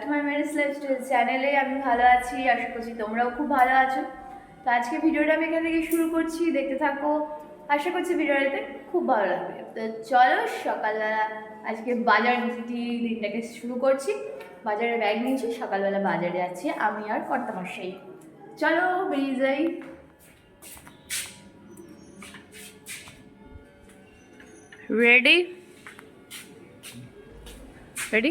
Two my marriage lifestyle চ্যানেলে আমি ভালো আছি, আশা করছি তোমরাও খুব ভালো আছো। তো আজকে ভিডিওটা আমি এখান থেকে শুরু করছি, দেখতে থাকো। আশা করছি ভিডিওটাতে খুব ভালো লাগবে। তো চলো সকালবেলা আজকে বাজার দিনটাকে শুরু করছি। বাজারে ব্যাগ নিয়েছি, সকালবেলা বাজারে যাচ্ছি আমি আর কর্তামশাই। চলো বেরিয়ে যাই। রেডি রেডি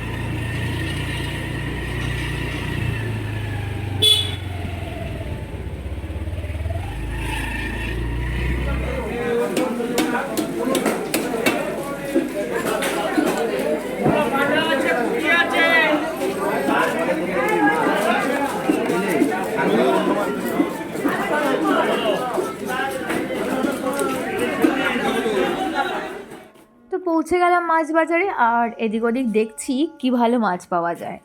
পৌঁছে গেলাম মাছ বাজারে আর এদিক ওদিক দেখছি কি ভালো মাছ পাওয়া যায়।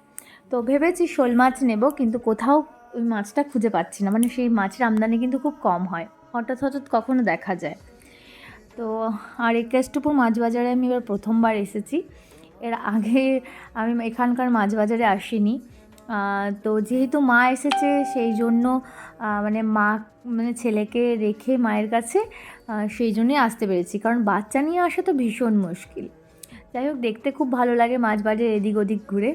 তো ভেবেছি শোল মাছ নেব, কিন্তু কোথাও ওই মাছটা খুঁজে পাচ্ছি না। মানে সেই মাছের আমদানি কিন্তু খুব কম হয়, হঠাৎ হঠাৎ কখনো দেখা যায়। তো আর একাশটুপুর মাছ বাজারে আমি এবার প্রথমবার এসেছি। এর আগে আমি এখানকার মাছ বাজারে আসিনি তো যেহেতু মা এসেছে, সেই জন্য মানে মা মানে ছেলেকে রেখে মায়ের কাছে সেই জন্যই আসতে পেরেছি। কারণ বাচ্চা নিয়ে আসা তো ভীষণ মুশকিল। যাই হোক, দেখতে খুব ভালো লাগে মাছ বাজার এদিক ওদিক ঘুরে।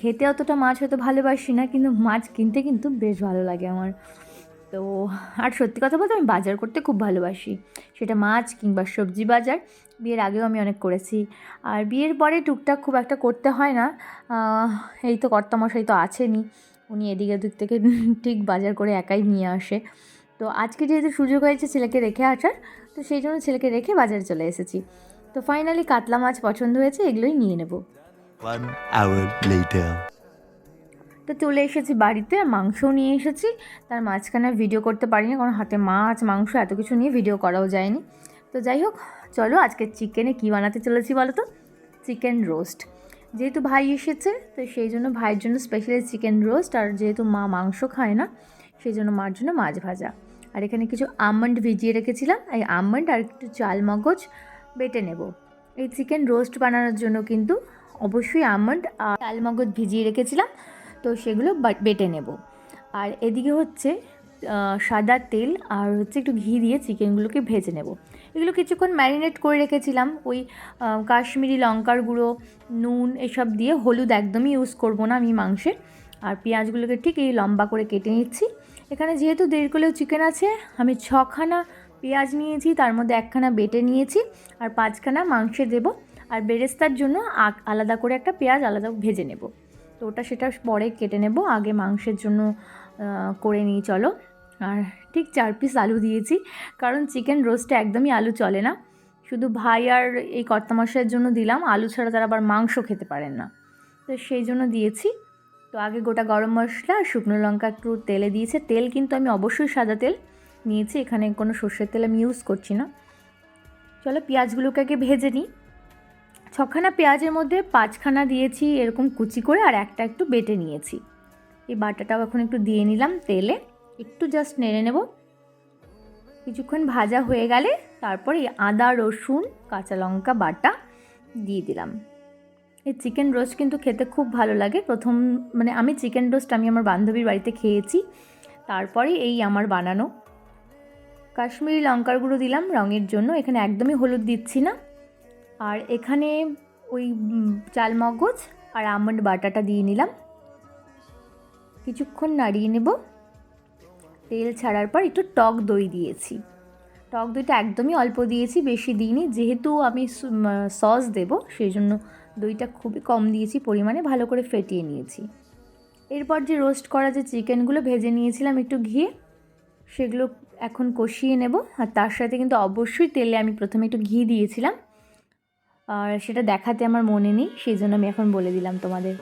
খেতে অতটা মাছ হয়তো ভালোবাসি না, কিন্তু মাছ কিনতে কিন্তু বেশ ভালো লাগে আমার। তো, আর সত্যি কথা বলতে আমি বাজার করতে খুব ভালোবাসি। সেটা মাছ কিংবা সবজি বাজার। বিয়ের আগেও আমি অনেক করেছি। আর বিয়ের পরে টুকটাক খুব একটা করতে হয় না। এই তো কর্তামশাই তো আছেনই। উনি এদিক ওদিক থেকে ঠিক বাজার করে একাই নিয়ে আসে। তো আজকে যেহেতু সুযোগ হয়েছে ছেলেকে রেখে আসার তো সেই জন্য ছেলেকে রেখে বাজারে চলে এসেছি। তো ফাইনালি কাতলা মাছ পছন্দ হয়েছে এগুলোই নিয়ে নেব. তো চলে এসেছি বাড়িতে মাংসও নিয়ে এসেছি। তার মাঝখানে ভিডিও করতে পারিনি কারণ হাতে মাছ মাংস এত কিছু নিয়ে ভিডিও করাও যায়নি। তো যাই হোক চলো আজকে চিকেনে কী বানাতে চলেছি বলো তো চিকেন রোস্ট যেহেতু ভাই এসেছে তো সেই জন্য ভাইয়ের জন্য স্পেশালি চিকেন রোস্ট আর যেহেতু মা মাংস খায় না সেই জন্য মার জন্য মাছ ভাজা। আর এখানে কিছু আমন্ড ভিজিয়ে রেখেছিলাম। এই আমন্ড আর একটু চাল মগজ বেটে নেব। এই চিকেন রোস্ট বানানোর জন্য কিন্তু অবশ্যই আমন্ড আর চাল মগজ ভিজিয়ে রেখেছিলাম। তো সেগুলো বেটে নেব। আর এদিকে হচ্ছে সাদা তেল আর হচ্ছে একটু ঘি দিয়ে চিকেনগুলোকে ভেজে নেব। এগুলো কিছুক্ষণ ম্যারিনেট করে রেখেছিলাম। ওই কাশ্মীরি লঙ্কার গুঁড়ো, নুন এসব দিয়ে হলুদ একদমই ইউজ করব না আমি মাংসে আর পেঁয়াজগুলোকে ঠিক এই লম্বা করে কেটে নিচ্ছি। এখানে যেহেতু দেড় কিলো চিকেন আছে, আমি ছখানা পেঁয়াজ নিয়েছি, তার মধ্যে একখানা বেটে নিয়েছি, আর পাঁচখানা মাংসে দেব। আর বেরেস্তার জন্য আলাদা করে একটা পেঁয়াজ আলাদা ভেজে নেব। তো ওটা সেটা পরে কেটে নেব, আগে মাংসের জন্য করে নিই, চলো। আর ঠিক চার পিস আলু দিয়েছি, কারণ চিকেন রোস্টে একদমই আলু চলে না। শুধু ভাই আর এই কর্তামশাইয়ের জন্য দিলাম, আলু ছাড়া তারা আবার মাংস খেতে পারেন না। তো সেই জন্য দিয়েছি। তো আগে গোটা গরম মশলা আর শুকনো লঙ্কা একটু তেলে দিয়েছে। তেল কিন্তু আমি অবশ্যই সাদা তেল নিয়েছি, এখানে কোনো সর্ষের তেল আমি ইউজ করছি না। চলো পেঁয়াজগুলোকে আগে ভেজে নিই। ছখানা পেঁয়াজের মধ্যে পাঁচখানা দিয়েছি এরকম কুচি করে আর একটা একটু বেটে নিয়েছি। এই বাটাটাও এখন একটু দিয়ে নিলাম তেলে, একটু জাস্ট নেড়ে নেব। কিছুক্ষণ ভাজা হয়ে গেলে তারপর আদা, রসুন, কাঁচা লঙ্কা বাটা দিয়ে দিলাম। এই চিকেন রোস্ট কিন্তু খেতে খুব ভালো লাগে। প্রথম মানে আমি চিকেন রোস্ট আমি আমার বান্ধবীর বাড়িতে খেয়েছি। তারপরে এই আমার বানানো। কাশ্মীরি লঙ্কার গুঁড়ো দিলাম রঙের জন্য। এখানে একদমই হলুদ দিচ্ছি না। আর এখানে ওই চাল মগজ আর আমন্ড বাটাটা দিয়ে নিলাম। কিছুক্ষণ নাড়িয়ে নেব। তেল ছাড়ার পর একটু টক দই দিয়েছি। টক দইটা একদমই অল্প দিয়েছি, বেশি দিইনি। যেহেতু আমি সস দেব, সেই জন্য দইটা খুবই কম দিয়েছি, পরিমাণে ভালো করে ফেটিয়ে নিয়েছি। এরপর যে রোস্ট করা যে চিকেনগুলো ভেজে নিয়েছিলাম একটু ঘিয়ে সেগুলো এখন কষিয়ে নেব। আর তার সাথে কিন্তু অবশ্যই তেলে আমি প্রথমে একটু ঘি দিয়েছিলাম। আর সেটা দেখাতে আমার মনে নেই, সেই জন্য আমি এখন বলে দিলাম তোমাদের।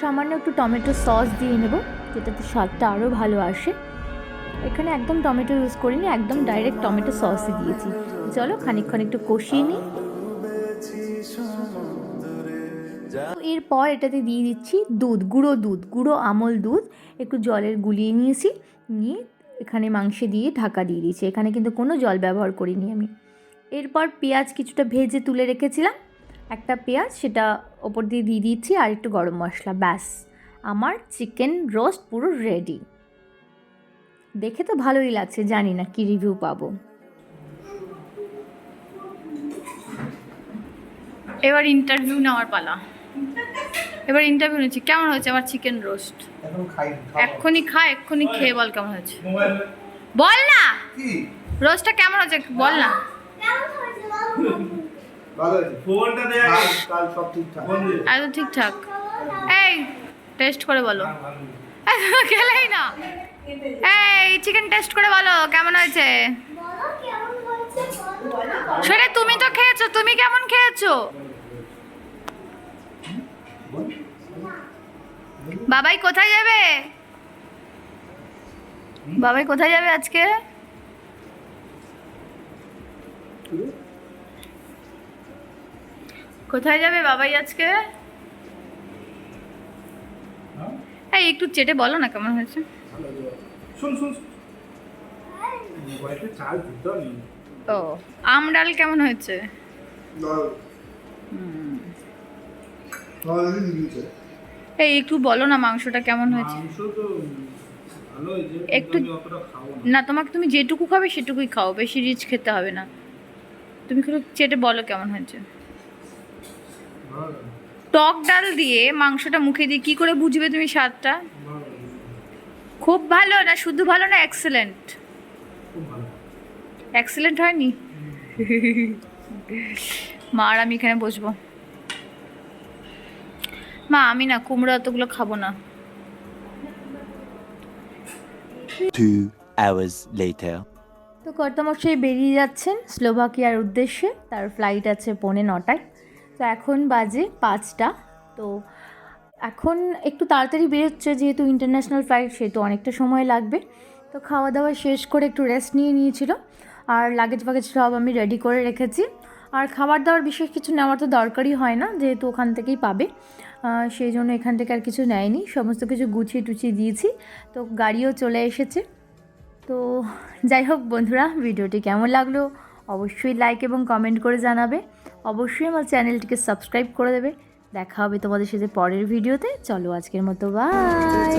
সামান্য একটু টমেটো সস দিয়ে নেব, যেটাতে স্বাদটা আরও ভালো আসে। এখানে একদম টমেটো ইউজ করিনি, একদম ডাইরেক্ট টমেটো সসই দিয়েছি। চলো খানিকক্ষণ একটু কষিয়ে নিই। এরপর এটাতে দিয়ে দিচ্ছি দুধ, গুঁড়ো দুধ, গুঁড়ো আমল দুধ। একটু জলের গুলিয়ে নিয়েছি, নিয়ে এখানে মাংসে দিয়ে ঢাকা দিয়ে দিয়েছি। এখানে কিন্তু কোনো জল ব্যবহার করিনি আমি। এরপর পেঁয়াজ কিছুটা ভেজে তুলে রেখেছিলাম। একটা পেঁয়াজ সেটা ওপর দিয়ে দিয়ে দিচ্ছি আর একটু গরম মশলা, ব্যাস। আমার চিকেন রোস্ট পুরো রেডি দেখে তো ভালোই লাগছে জানি না কি রিভিউ পাবো। এবার ইন্টারভিউ নেওয়ার পালা। এবার ইন্টারভিউ নিচ্ছি। কেমন হয়েছে আমার চিকেন রোস্ট এখন এক্ষুনি খা এক্ষুনি খেয়ে বল কেমন হয়েছে। বল না! রোস্টটা কেমন হয়েছে বল না। সব ঠিকঠাক। এই টেস্ট করে বলো। খেলেই না। এই চিকেন টেস্ট করে বলো, কেমন হয়েছে? সেটা তুমি তো খেয়েছো, তুমি কেমন খেয়েছো? বাবাই কোথায় যাবে? বাবাই কোথায় যাবে আজকে? কোথায় যাবে বাবাই আজকে? হ্যাঁ একটু চেটে বলো না কেমন হয়েছে। শুন শুন শুন। মোবাইলটা চার্জ দিতে নেই ও আম ডাল কেমন হয়েছে? এই একটু বলো না মাংসটা কেমন হয়েছে। একটু- না। তোমাকে তুমি যেটুকু খাবে সেটুকুই খাও বেশি রিচ খেতে হবে না। তুমি একটু চেটে বলো কেমন হয়েছে। টক ডাল দিয়ে মাংসটা মুখে দিয়ে কি করে বুঝবে তুমি স্বাদটা? খুব ভালো না শুধু ভালো না এক্সেলেন্ট এক্সেলেন্ট হয়নি? মা আর আমি এখানে বসবো। মা আমি না কুমড়ো অতগুলো খাব না। Two hours later. তো কর্তামশাই বেরিয়ে যাচ্ছেন স্লোভাকিয়ার উদ্দেশ্যে। তার ফ্লাইট আছে পৌনে নটায়। তো এখন বাজে পাঁচটা। তো এখন একটু তাড়াতাড়ি বেরোচ্ছে যেহেতু ইন্টারন্যাশনাল ফ্লাইট সেহেতু অনেকটা সময় লাগবে। তো খাওয়া দাওয়া শেষ করে একটু রেস্ট নিয়ে নিয়েছিল। আর লাগেজ ফাগেজ সব আমি রেডি করে রেখেছি। আর খাবার দাবার বিশেষ কিছু নেওয়ার তো দরকারই হয় না, যেহেতু ওখান থেকেই পাবে। সেই জন্য এখান থেকে আর কিছু নেয়নি। সমস্ত কিছু গুছিয়ে টুছিয়ে দিয়েছি। তো গাড়িও চলে এসেছে। তো যাই হোক বন্ধুরা, ভিডিওটি কেমন লাগল অবশ্যই লাইক এবং কমেন্ট করে জানাবে। অবশ্যই আমার চ্যানেলটিকে সাবস্ক্রাইব করে দেবে। দেখা হবে তোমাদের সাথে পরের ভিডিওতে। চলো আজকের মতো বাই